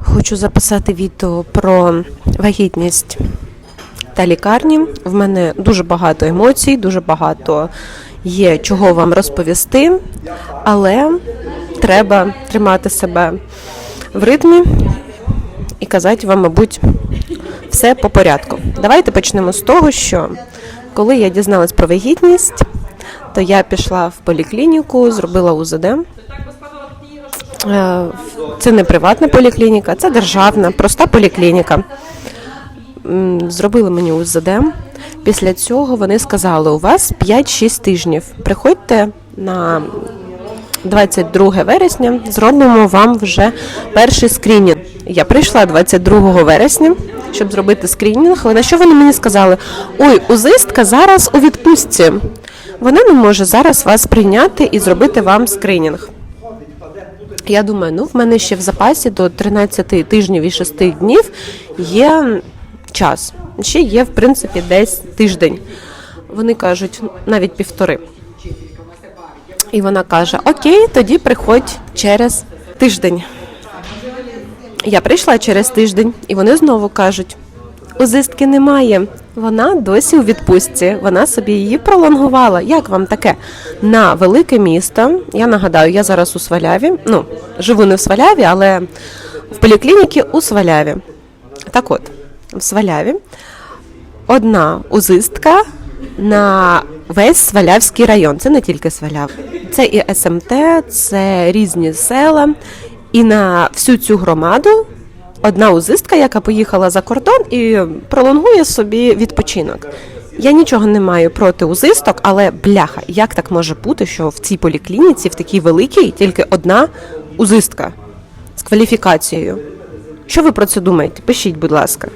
Хочу записати відео про вагітність та лікарні. В мене дуже багато емоцій, дуже багато є чого вам розповісти, але треба тримати себе в ритмі і казати вам, мабуть, все по порядку. В почнемо з того, що коли я дізналась про вагітність, то я пішла в поліклініку, зробила УЗД. Е, Це не приватна поліклініка, це державна, проста поліклініка. Зробили мені УЗД. Після цього вони сказали: у вас 5-6 тижнів. Приходьте на 22 вересня, зробимо вам вже перший скринінг. Я прийшла 22 вересня, щоб зробити скринінг, але на що вони мені сказали? Ой, узистка зараз у відпустці. Вона не може зараз вас прийняти і зробити вам скринінг. Я думаю, ну в мене ще в запасі до 13 тижнів і 6 днів є час. Ще є, в принципі, десь тиждень. Вони кажуть, навіть півтори. І вона каже: Окей, тоді приходь через тиждень. Я прийшла через тиждень, і вони знову кажуть: узистки немає. Вона досі у відпустці. Вона собі її пролонгувала. Як вам таке? На велике місто. Я нагадаю, я зараз у Сваляві. Ну, живу не в Сваляві, але в поліклініці у Сваляві. Так от, в Сваляві одна узистка на весь Свалявський район. Це не тільки Сваляв. Це і СМТ, це різні села. І на всю цю громаду одна узистка, яка поїхала за кордон і пролонгує собі відпочинок. Я нічого не маю проти узисток, але бляха, як так може бути, що в цій поліклініці, в такій великій, тільки одна узистка з кваліфікацією? Що ви про це думаєте? Пишіть, будь ласка.